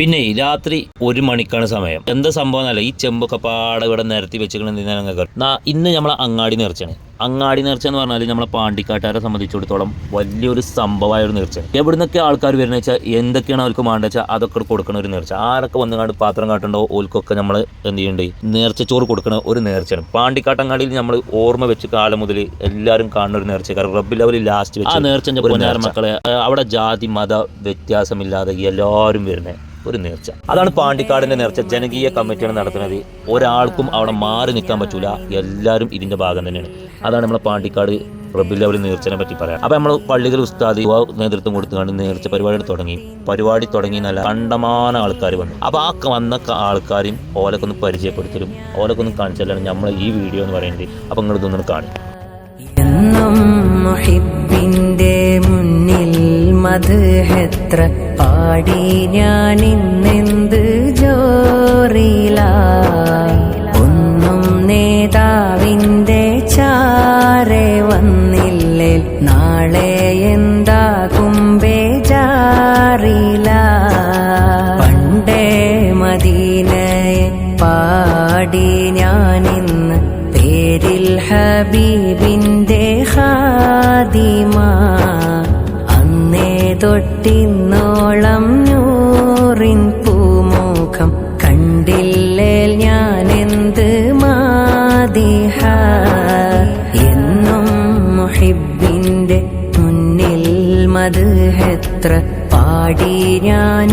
പിന്നെ രാത്രി ഒരു മണിക്കാണ് സമയം. എന്താ സംഭവം എന്നല്ല ഈ ചെമ്പൊക്കെ പാടെ ഇവിടെ നിരത്തി വെച്ചിരിക്കണെന്ന് ഇന്ന് നമ്മളെ അങ്ങാടി നേർച്ചയാണ്. അങ്ങാടി നേർച്ച എന്ന് പറഞ്ഞാൽ നമ്മളെ പാണ്ടിക്കാട്ടുകാരെ സംബന്ധിച്ചിടത്തോളം വലിയൊരു സംഭവമായ ഒരു എവിടുന്നൊക്കെ ആൾക്കാർ വരുന്ന വെച്ചാൽ എന്തൊക്കെയാണ് അവർക്ക് വേണ്ടത് വെച്ചാൽ അതൊക്കെ കൊടുക്കണ ഒരു നേർച്ച. ആരൊക്കെ വന്നു കണ്ട് പാത്രം കാട്ടുണ്ടോ ഓൽക്കൊക്കെ നമ്മൾ എന്ത് ചെയ്യേണ്ടി നേർച്ച ചോറ് കൊടുക്കണ ഒരു നേർച്ചയാണ്. പാണ്ടിക്കാട്ടങ്ങാടിയിൽ നമ്മൾ ഓർമ്മ വെച്ച് കാലം മുതൽ എല്ലാവരും കാണുന്ന ഒരു നേർച്ച കാരണം റബ്ബിൽ അവർ ലാസ്റ്റ് വെച്ച് ആ നേർച്ച. മക്കളെ അവിടെ ജാതി മത വ്യത്യാസമില്ലാതെ എല്ലാവരും വരുന്നത് ഒരു നേർച്ച. അതാണ് പാണ്ടിക്കാടിന്റെ നേർച്ച. ജനകീയ കമ്മിറ്റിയാണ് നടത്തുന്നത്. ഒരാൾക്കും അവിടെ മാറി നിൽക്കാൻ പറ്റൂല. എല്ലാവരും ഇതിന്റെ ഭാഗം തന്നെയാണ്. അതാണ് നമ്മളെ പാണ്ടിക്കാട് റബ്ബിൽ അവർ നേർച്ചനെ പറ്റി പറയാം. അപ്പൊ നമ്മൾ പള്ളികൾ ഉസ്താദ് നേതൃത്വം കൊടുത്തുകൊണ്ട് നേർച്ച പരിപാടി തുടങ്ങി. പരിപാടി തുടങ്ങി നല്ല കണ്ടമാന ആൾക്കാർ വന്നു. അപ്പൊ ആ വന്ന ആൾക്കാരെയും ഓലൊക്കെ ഒന്ന് പരിചയപ്പെടുത്തലും ഓലൊക്കെ ഒന്ന് കാണിച്ചാലാണ് നമ്മൾ ഈ വീഡിയോ എന്ന് പറയുന്നത്. അപ്പൊ നിങ്ങൾ ഇതൊന്നും കാണും. മധുഹെത്ര പാടി ഞാൻ ഇന്നെന്ത് ജോറില? ഒന്നും നേതാവിന്റെ ചാരെ വന്നില്ലേ? നാളെ എന്താകും ബേജാറില പണ്ടേ മദീനയെ പാടി ഞാനിന്ന് പേരിൽ ഹബീബിന്റെ എന്നും മുഹിബിന്റെ മുന്നിൽ മത് എത്ര പാടി ഞാൻ